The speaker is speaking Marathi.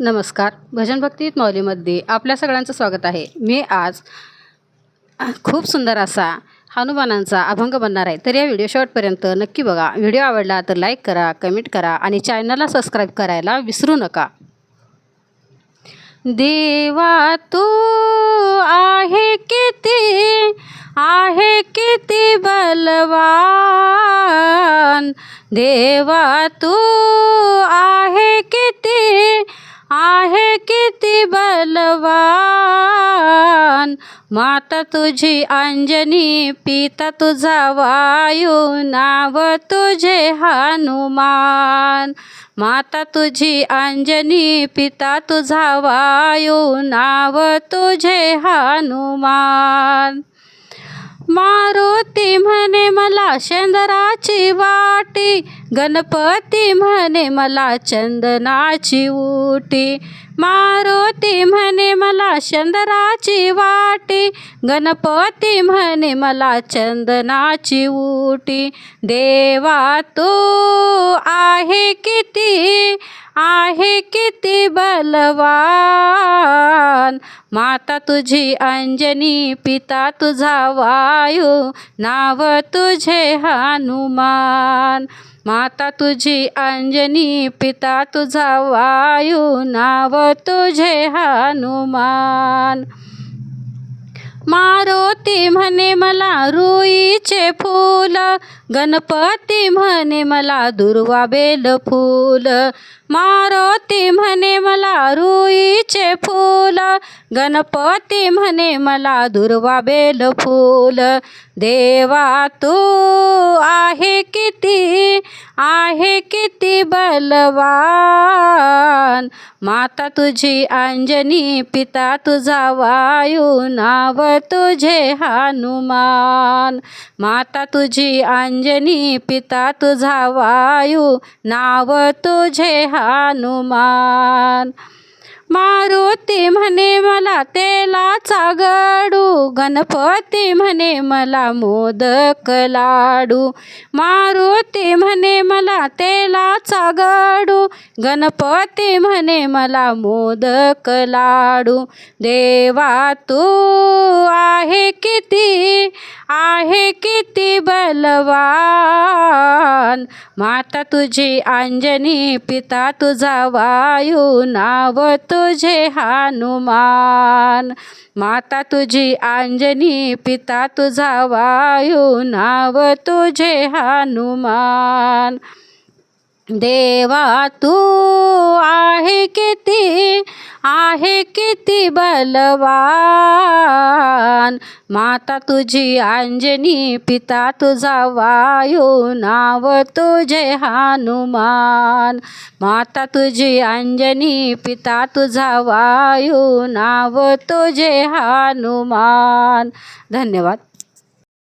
नमस्कार. भजन भक्तीत माऊलीमध्ये आपल्या सगळ्यांचं स्वागत आहे. मी आज खूप सुंदर असा हनुमानांचा अभंग बनणार आहे. तर या व्हिडिओ शॉर्टपर्यंत नक्की बघा. व्हिडिओ आवडला तर लाईक करा कमेंट करा आणि चॅनलला सबस्क्राईब करायला विसरू नका. देवा तू आहे किती आहे किती बलवान. देवा तू आहे किती आहे किती बलवान. माता तुझी अंजनी पिता तुझा वायू नाव तुझे हनुमान. माता तुझी अंजनी पिता तुझा वायू नाव तुझे हनुमान. मारुती म्हणे मला शेंदराची वाटी गणपती म्हणे मला चंदनाची उटी मारुती म्हणे मला चंदनाची वाटी. गणपती म्हणे मला चंदनाची उटी देवा तू आहे किती आहे किती बलवान. माता तुझी अंजनी पिता तुझा वायू. नाव तुझे हनुमान. माता तुझी अंजनी पिता तुझा वायू नाव तुझे हनुमान. मारुती म्हणे मला रुईचे फूल. गणपती म्हणे मला दुर्वा बेल फूल. मारुती म्हणे मला रुईचे फूल. गणपती म्हणे मला दुर्वा बेल फूल. देवा तू आहे किती आहे किती बलवा मन माता तुझी अंजनी पिता तुझा वायू नाव तुझे हनुमान. माता तुझी अंजनी पिता तुझा वायू नाव तुझे हनुमान. मारुती म्हणे मला तेलाचा गडू गणपती म्हणे मला मोदक लाडू. मारुती म्हणे मला तेलाचा गडू गणपती म्हणे मला मोदक लाडू. देवा तू आहे किती आहे किती बलवान. माता तुझी अंजनी पिता तुझा वायू नाव तुझे हनुमान. माता तुझी आंजनी पिता तुझा वायू नाव तुझे हनुमान. देवा तू आहे किती आहे किती बलवान. माता तुझी अंजनी पिता तुझा वायू नाव तुझे हनुमान. माता तुझी अंजनी पिता तुझा वायू नाव तुझे हनुमान. धन्यवाद.